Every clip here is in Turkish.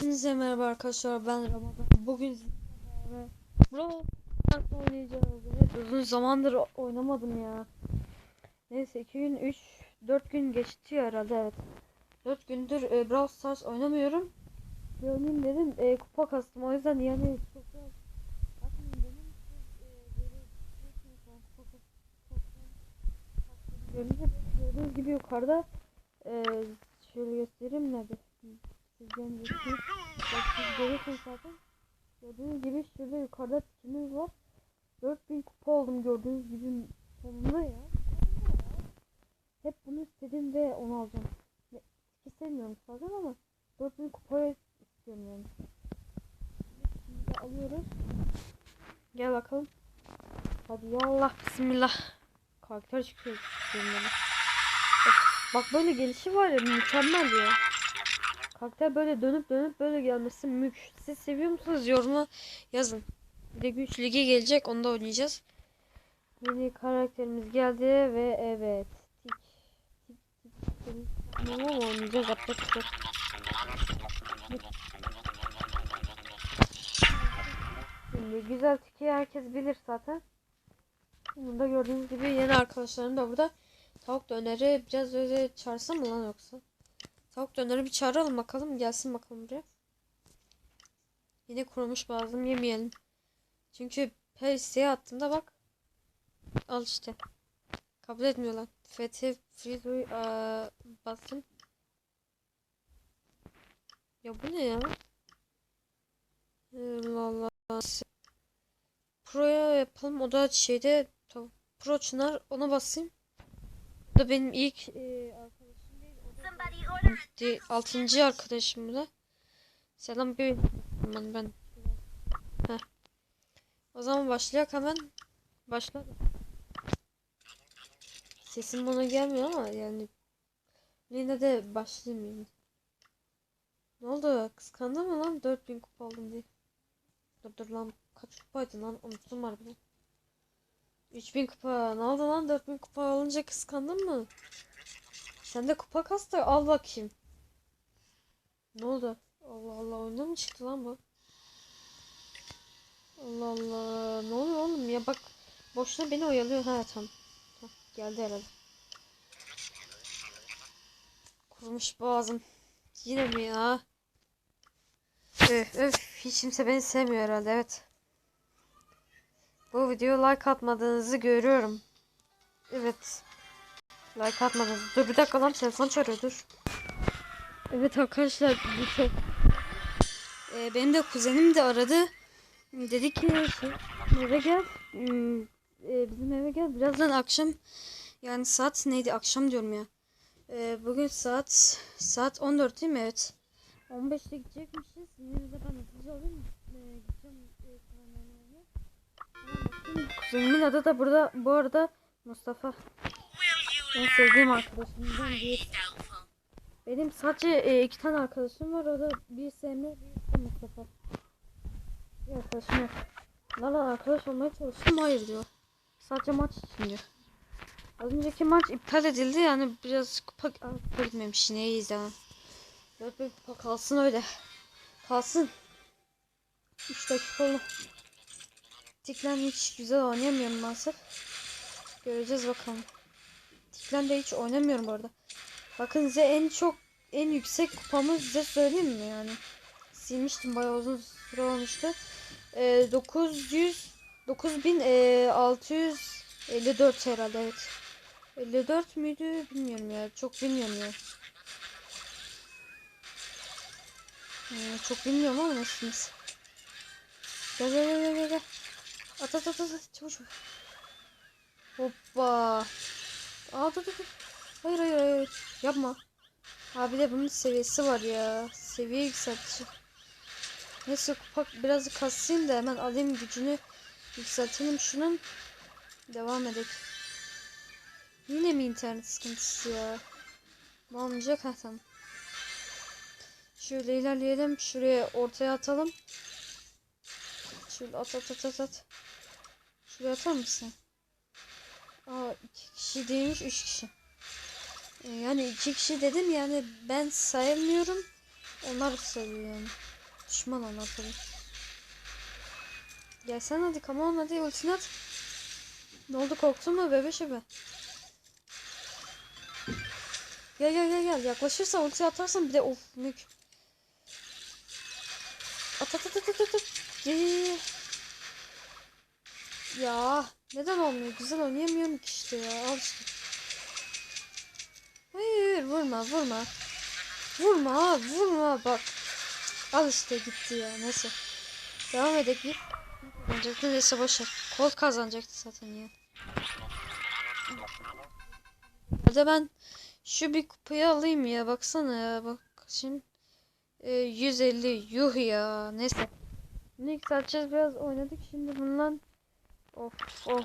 Hepinize merhaba arkadaşlar ben Ramazan. Bugün sizlerle Brawl oynayacağız. Evet, uzun zamandır oynamadım ya. Neyse 2 gün 3 4 gün geçti herhalde evet. 4 gündür e, Brawl Stars oynamıyorum. Bir dedim e, kupa kastım o yüzden yani çok gördüğünüz gibi yukarıda e, şöyle göstereyim nerede. Sizden geçeyim. Bak siz zaten. Gördüğünüz gibi şurada yukarıda tikimiz var. 4000 kupa oldum gördüğünüz gibi sonunda ya. Hep bunu istedim ve onu alacağım. Sevmiyorum zaten ama 4000 kupayı istiyorum yani. Şimdi alıyoruz. Gel bakalım. Hadi yallah bismillah. Karakter çıkıyor. bak böyle gelişi var ya mükemmel ya. Karakter böyle dönüp dönüp böyle gelmesi mük. Siz seviyor musunuz? Yoruma yazın. Bir de güç ligi gelecek. Onu da oynayacağız. Yeni karakterimiz geldi ve evet. Ama oynayacağız. Yok. Şimdi güzel tiki herkes bilir zaten. Burada gördüğünüz gibi yeni arkadaşlarım da burada. Tavuk döneri biraz öyle çağırsam mı lan yoksa? Tavuk döneri bir çağıralım bakalım. Gelsin bakalım buraya. Yine kurumuş bazım yemeyelim. Çünkü her isteğe attığımda bak. Al işte. Kabul etmiyorlar. Fethi Frizo'yu bastım. Ya bu ne ya? Allah Allah. Pro'ya yapalım. O da şeyde. Pro Çınar ona basayım. Bu da benim ilk e, arkadaşım değil. O da Somebody order Di- altıncı arkadaşım da. Selam bir ben ben. Heh. O zaman başlayak hemen. Başla. Sesim bana gelmiyor ama yani yine de başlayayım yani. Ne oldu? Kıskandın mı lan 4000 kupa aldım diye. Dur dur lan kaç kupaydı lan unuttum harbiden. 3000 kupa. Ne oldu lan 4000 kupa alınca kıskandın mı? Sen de kupa kas da al bakayım. Ne oldu? Allah Allah oyundan mı çıktı lan bu? Allah Allah. Ne oluyor oğlum ya bak. Boşuna beni oyalıyor. Ha tamam. Tamam, Geldi herhalde. Kurumuş boğazım. Yine mi ya? Öf öf. Hiç kimse beni sevmiyor herhalde evet. Bu videoya like atmadığınızı görüyorum. Evet. Like atmadınız. Dur bir dakika lan telefon çağırıyor dur. Evet arkadaşlar bir şey. Ee, benim de kuzenim de aradı. Dedi ki eve gel. Hmm, e, bizim eve gel. Birazdan akşam yani saat neydi akşam diyorum ya. Ee, bugün saat saat 14 değil mi? Evet. 15'te gidecekmişiz. Yine de ben hızlıca alayım. Ee, gideceğim. E. Kuzenimin adı da burada bu arada Mustafa. En sevdiğim arkadaşımdan bir. Benim sadece e, iki tane arkadaşım var. O da bir Semih, bir de Mustafa. Bir arkadaşım yok. Onlarla arkadaş olmaya çalıştım. Hayır diyor. Sadece maç için diyor. Az önceki maç iptal edildi. Yani biraz kupa, kupa gitmemiş. Neyiz ya. Dört bir kupa kalsın öyle. Kalsın. 3 dakika oldu. Tiklen hiç güzel oynayamıyorum maalesef. Göreceğiz bakalım. Tiklen de hiç oynamıyorum bu arada. Bakın size en çok en yüksek kupamı size söyleyeyim mi yani? Silmiştim bayağı uzun süre olmuştu. Ee, 900 9654 herhalde evet. 54 müydü bilmiyorum ya. Çok bilmiyorum ya. Ee, çok bilmiyorum ama nasılsınız? Gel gel gel gel gel. At at at at çabuk çabuk. Hoppa. Aa dur dur dur. Hayır hayır hayır. Yapma. Abi de bunun seviyesi var ya. Seviye yükseltici. Neyse kupa biraz kasayım da hemen alayım gücünü yükseltelim şunun. Devam edelim. Yine mi internet sıkıntısı ya? Ne olmayacak? Ha tamam. Şöyle ilerleyelim. Şuraya ortaya atalım. Şöyle at at at at. Şuraya atar mısın? Aa iki kişi değilmiş üç kişi. Ee, Yani iki kişi dedim yani ben sayamıyorum. Onlar seviyor yani. Düşman onlar tabii. Gelsen hadi come on hadi ultini at. Ne oldu korktun mu bebeşe be? Gel gel gel gel yaklaşırsa ulti atarsan bir de of mük. At at at at at at. Gel, gel, gel. Ya neden olmuyor? Güzel oynayamıyorum ki işte ya. Al işte. Hayır vurma vurma. Vurma vurma bak. Al işte gitti ya neyse. Devam edek bir. Neyse boşver. Kol kazanacaktı zaten ya. Hadi ben şu bir kupayı alayım ya baksana ya bak şimdi e, 150 yuh ya neyse. Ne yükselteceğiz biraz oynadık şimdi bundan of of.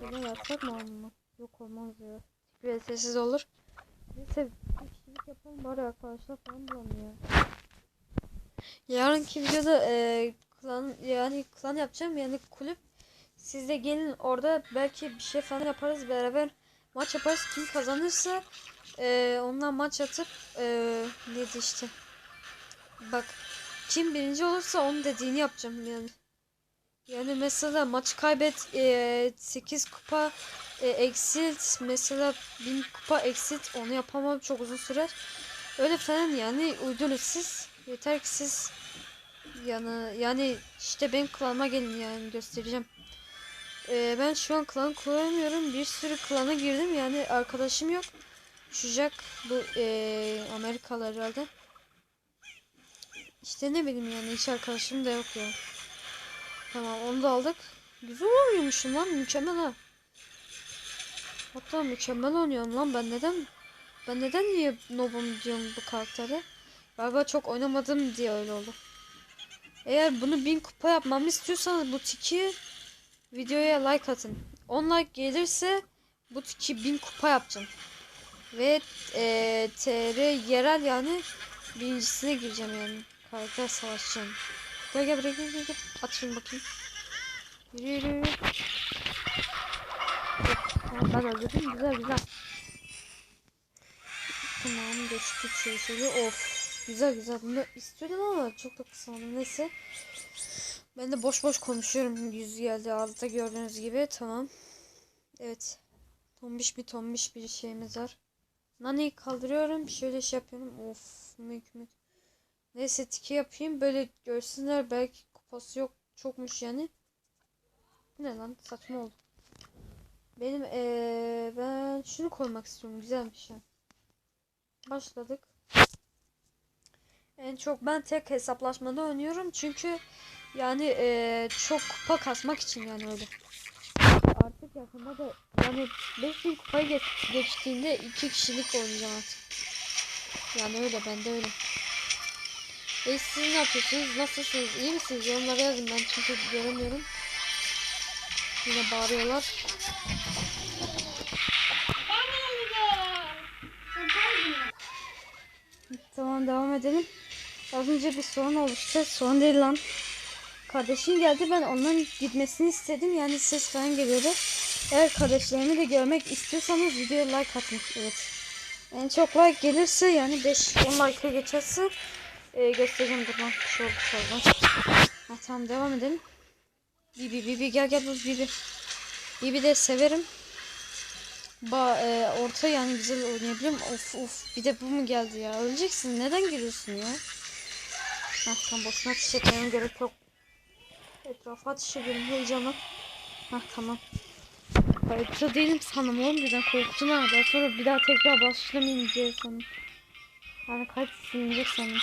Bunu yapsak mı olmaz? Yok olmaz ya. Bir sessiz olur. Neyse bir kişilik yapalım bari arkadaşlar falan bulalım ya. Yarınki videoda e, klan yani klan yapacağım yani kulüp. Siz de gelin orada belki bir şey falan yaparız beraber maç yaparız. Kim kazanırsa e, ondan maç atıp e, neydi işte. Bak kim birinci olursa onun dediğini yapacağım yani. Yani mesela maç kaybet e, 8 kupa e, eksilt mesela 1000 kupa eksilt onu yapamam çok uzun sürer. Öyle falan yani uydurun siz. Yeter ki siz yani yani işte benim klanıma gelin yani göstereceğim. Ee, ben şu an klan kullanmıyorum. Bir sürü klana girdim yani arkadaşım yok. Düşecek bu ee, Amerikalı herhalde. İşte ne bileyim yani hiç arkadaşım da yok ya. Tamam onu da aldık. Güzel oynuyormuşum lan mükemmel ha. Hatta mükemmel oynuyorum lan ben neden ben neden niye nobum diyorum bu karakteri? Galiba çok oynamadım diye öyle oldu. Eğer bunu 1000 kupa yapmamı istiyorsanız bu tiki videoya like atın. 10 like gelirse bu tiki 1000 kupa yapacağım. Ve e, TR yerel yani birincisine gireceğim yani. Karakter savaşacağım. Gel gel buraya gel gel gel. At şunu bakayım. Yürü yürü ben öldürdüm. Güzel güzel. Tamam geçtik şöyle şöyle. Of. Güzel güzel. Bunu istiyordum ama çok da kısamadım. Neyse. Ben de boş boş konuşuyorum. Yüz geldi altta gördüğünüz gibi. Tamam. Evet. Tombiş bir tombiş bir şeyimiz var. Nani'yi kaldırıyorum. Şöyle şey yapıyorum. Of mük mük. Neyse tiki yapayım. Böyle görsünler. Belki kupası yok. Çokmuş yani. Ne lan? Saçma oldu. Benim ee, ben şunu koymak istiyorum. Güzel bir şey. Başladık. En çok ben tek hesaplaşmada oynuyorum çünkü yani eee, çok kupa kasmak için yani öyle. Artık yakında da yani 5000 kupayı geç, geçtiğinde iki kişilik oynayacağım artık. Yani öyle ben de öyle. E siz ne yapıyorsunuz? Nasılsınız? İyi misiniz? Yorumlara yazın ben çünkü göremiyorum. Yine bağırıyorlar. Tamam devam edelim. Az önce bir sorun oluştu. Sorun değil lan. Kardeşim geldi ben onun gitmesini istedim. Yani ses falan geliyordu. Eğer kardeşlerimi de görmek istiyorsanız videoya like atın. Evet. En çok like gelirse yani 5-10 like'a geçerse e, göstereceğim buradan. Bir şey oldu sonra. Ha, tamam devam edelim. Bibi Bibi gel gel bu Bibi. Bibi de severim. Ba e, orta yani güzel oynayabilirim. Of of bir de bu mu geldi ya? Öleceksin. Neden giriyorsun ya? Hah tam boşuna ateş etmem gerek yok. Etrafa ateş ediyorum heyecanla. Hah tamam. Kayıtlı değilim sandım oğlum birden korktum ha. Daha sonra bir daha tekrar başlamayayım diye sandım. Yani kayıt silinecek sandım.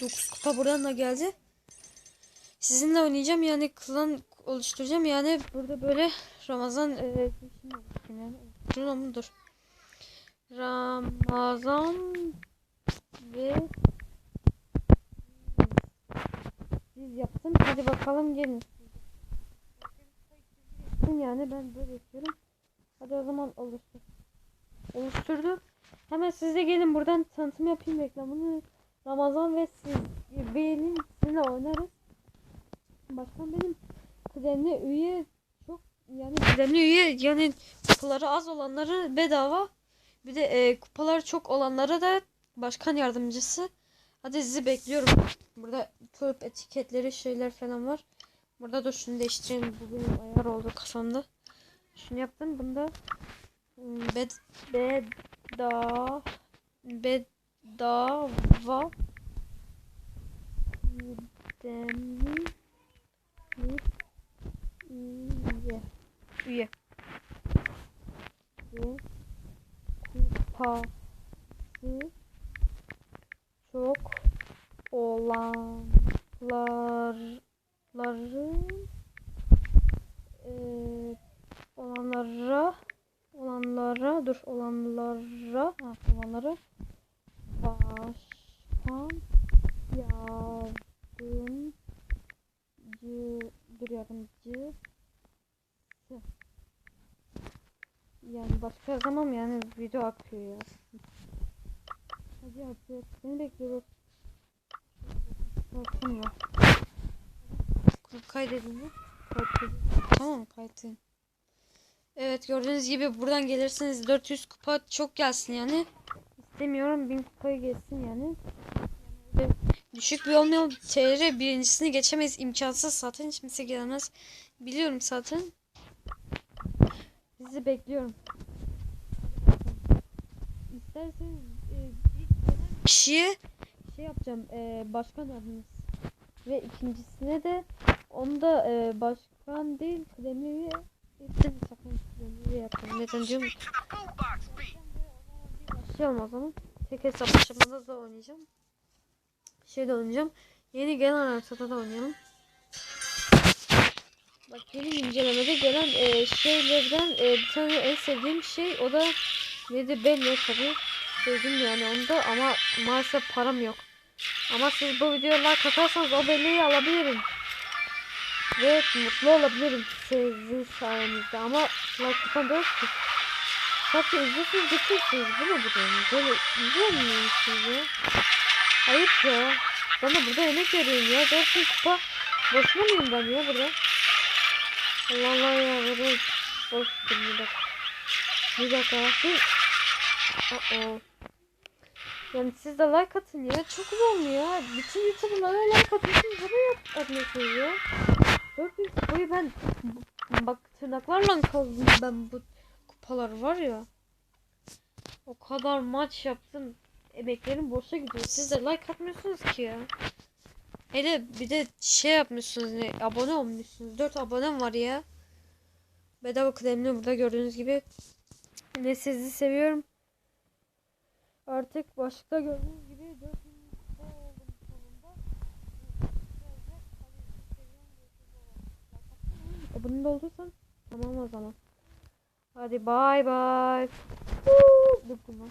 9 kupa buradan da geldi. Sizinle oynayacağım yani klan oluşturacağım yani burada böyle Ramazan e, dur ama dur. Ramazan ve siz yaptım. Hadi bakalım gelin. Yani ben böyle yapıyorum. Hadi o zaman oluştur. Oluşturdu. Hemen siz de gelin buradan tanıtım yapayım reklamını. Ramazan ve siz beğenin sizinle oynarız. Başkan benim kuzenine üye çok yani kuzenine üye yani kupaları az olanları bedava. Bir de e, kupaları çok olanlara da başkan yardımcısı. Hadi sizi bekliyorum. Burada kulüp etiketleri şeyler falan var. Burada da şunu değiştirelim. Bu benim ayar oldu kafamda. Şunu yaptım. Bunda hmm, bed beda bedava Demi üye üye ve kupası çok olanların eee olanlara olanlara dur olanlara ha, olanlara başkan yardımcı dur yardımcı yani başka yazamam yani video akıyor ya. Hadi artık seni bekliyoruz. Var. Grup kaydedin mi? Kaydedin. Tamam kaydedin. Evet gördüğünüz gibi buradan gelirseniz 400 kupa çok gelsin yani. İstemiyorum 1000 kupaya gelsin yani. Düşük bir olmayalım. TR birincisini geçemeyiz. imkansız zaten. Hiç kimse gelemez. Biliyorum zaten. Sizi bekliyorum. İsterseniz e, ilk kişiye şey yapacağım. E, başkan yardımcısı. Ve ikincisine de onda e, başkan değil kıdemli hepsini sakın kıdemli yapalım. Neden diyorum? Başlayalım o zaman. Tek hesap aşamada da oynayacağım. Şeyde oynayacağım. Yeni gelen haritada da oynayalım. Bak yeni güncellemede gelen e, şeylerden e, bir tane en sevdiğim şey o da neydi belli tabi sevdim yani onda ama maalesef param yok. Ama siz bu videoya like atarsanız o belleği alabilirim. Ve mutlu olabilirim sizin sayenizde ama like da yok ki. Sadece izliyorsunuz geçiyorsunuz bu ne bu diyorum. Böyle izlemiyor musunuz ya? Ayıp ya. Ben de burada emek veriyorum ya. 400 kupa boşuna mıyım ben ya burada? Allah Allah ya böyle boş bir dakika. Bir dakika. Uh -oh. Yani siz de like atın ya. Çok zor ya. Bütün YouTuber'lara like atıyorsunuz. Buraya atmıyorsunuz ya. 400 kupayı ben bak tırnaklarla kazdım ben bu kupalar var ya. O kadar maç yaptım. Emeklerim boşa gidiyor. Siz de like atmıyorsunuz ki ya. Hele bir de şey yapmışsınız ne abone olmuşsunuz. 4 abonem var ya. Bedava kıdemli burada gördüğünüz gibi. Ne sizi seviyorum. Artık başta gördüğünüz gibi 4 oldum sonunda. Abone de olduysan tamam o zaman. Hadi bay bay. Dur bunu.